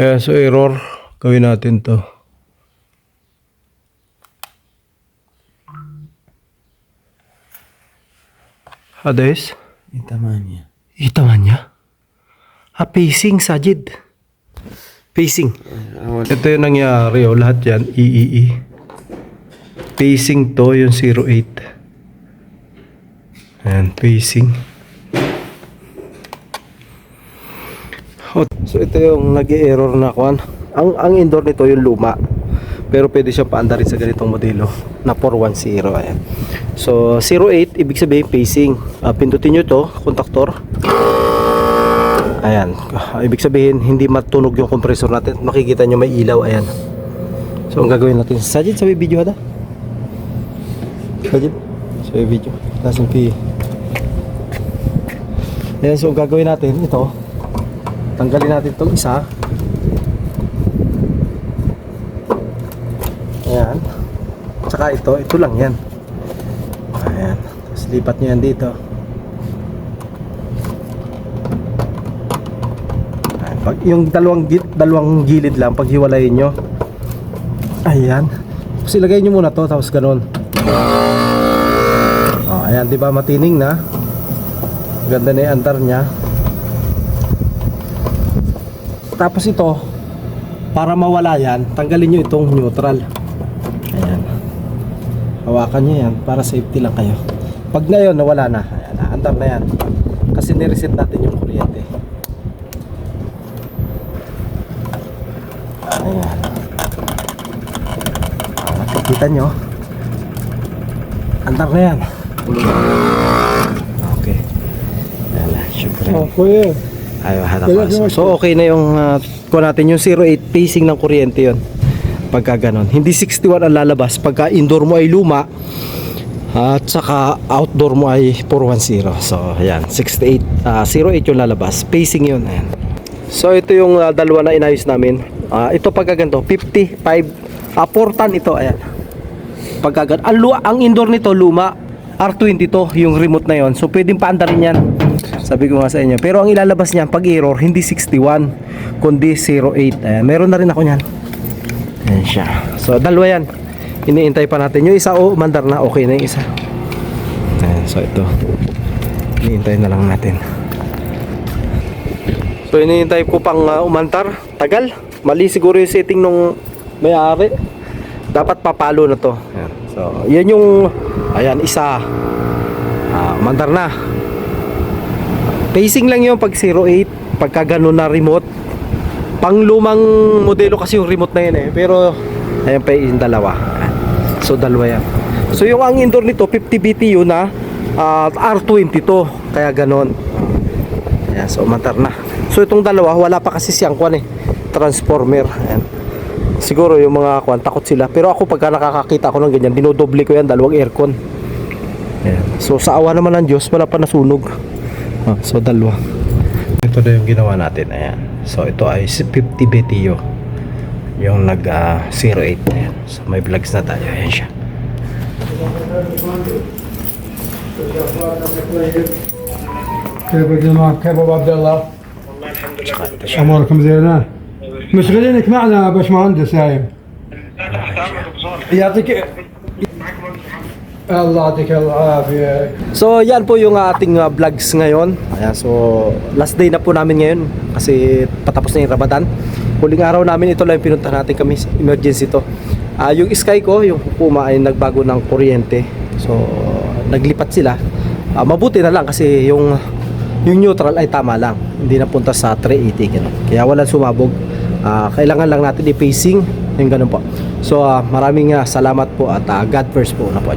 Ayan, so error. Gawin natin to. Hades? Itamanya. Itaman niya? Ah, pacing, Sajid. Pacing. Ito yung nangyari, oh, lahat yan, EEE. Pacing to, yung 08. Ayan, pacing. Oh, so ito yung nag-error na kwan. Ang, ang indoor nito yung luma. Pero pwede siya paandarin sa ganitong modelo na 410. Ayan. So 08, ibig sabihin pacing. Ah, pindutin nyo to, kontaktor. Ayan. Ah, ibig sabihin, hindi matunog yung compressor natin. Makikita nyo may ilaw. Ayan. So, ang gagawin natin. Sajid, sabi video hada. Sajid, sabi video. Nasaan P. Ayan, so ang gagawin natin, ito. Tanggalin natin itong isa. Ayan. Tsaka ito, ito lang yan. Ayan. Tapos lipat nyo yan dito. Ayan. Pag, yung dalawang, dalawang gilid lang, pag hiwalayin nyo. Ayan. Tapos ilagay nyo muna to, tapos ganun. Oh, ayan, di ba matining na? Ganda na yung andar niya. Tapos ito, para mawala yan, tanggalin nyo itong neutral. Ayan. Hawakan nyo yan para safety lang kayo. Pag na yun, nawala na. Ayan, na yan. Kasi nireset natin yung kuryente. Ayan. Nakikita nyo. Andar na yan. Okay. Ayan syempre. kuya. Ayaw, harap. So, okay na yung uh, kuha natin yung 08 pacing ng kuryente yon pagka ganon. Hindi 61 ang lalabas pagka indoor mo ay luma at saka outdoor mo ay 410. So, ayan, 68 ah 08 yung lalabas. Pacing yun, ayan. So, ito yung ah, dalawa na inayos namin. Ah, ito pagka ganito, 55 ah 4 ton ito, ayan. Pagka ang, ang indoor nito luma R20 to, yung remote na yon. So, pwedeng paandarin yan. Sabi ko nga sa inyo. Pero ang ilalabas niyan pag error, hindi 61, kundi 08. Ayan, meron na rin ako niyan. Ayan siya. So, dalawa yan. Iniintay pa natin. Yung isa, oh, mandar na. Okay na yung isa. Ayan, so ito. Iniintay na lang natin. So, iniintay ko pang uh, umantar. Tagal. Mali siguro yung setting nung may-ari. Dapat papalo na to. Ayan. So, yan yung, ayan, isa. Ah, mandar na. Pacing lang yung pag 08, pagka ganun na remote. Pang lumang modelo kasi yung remote na yun eh. Pero, ayan pa yung dalawa. So, dalawa yan. So, yung ang indoor nito, 50 BTU na ah, R20 to. Kaya ganun. Ayan, so matar na. So, itong dalawa, wala pa kasi siyang kwan eh. Transformer. Ayan. Siguro yung mga kwan, takot sila. Pero ako, pagka nakakakita ko ng ganyan, dinodoble ko yan, dalawang aircon. Ayan. So, sa awa naman ng Diyos, wala pa nasunog. Ah, so dalawa. Ito na yung ginawa natin. Ayan. So ito ay 50 BTU. Yung nag ah, 08. Ayan. So may vlogs na tayo. Ayan siya. كيفك يا معك كيف ابو عبد الله؟ اموركم زينه؟ مشغلينك معنا يا باشمهندس هايم يعطيك Allah dikal So yan po yung ating uh, vlogs ngayon. Ayan, so last day na po namin ngayon kasi patapos na yung Ramadan. Huling araw namin ito lang yung pinunta natin kami emergency to. Uh, yung Sky ko, yung Puma ay nagbago ng kuryente. So naglipat sila. Uh, mabuti na lang kasi yung yung neutral ay tama lang. Hindi napunta sa 380 ganun. Kaya walang sumabog. Uh, kailangan lang natin i-pacing yung ganun po. So uh, maraming uh, salamat po at uh, God first po na po.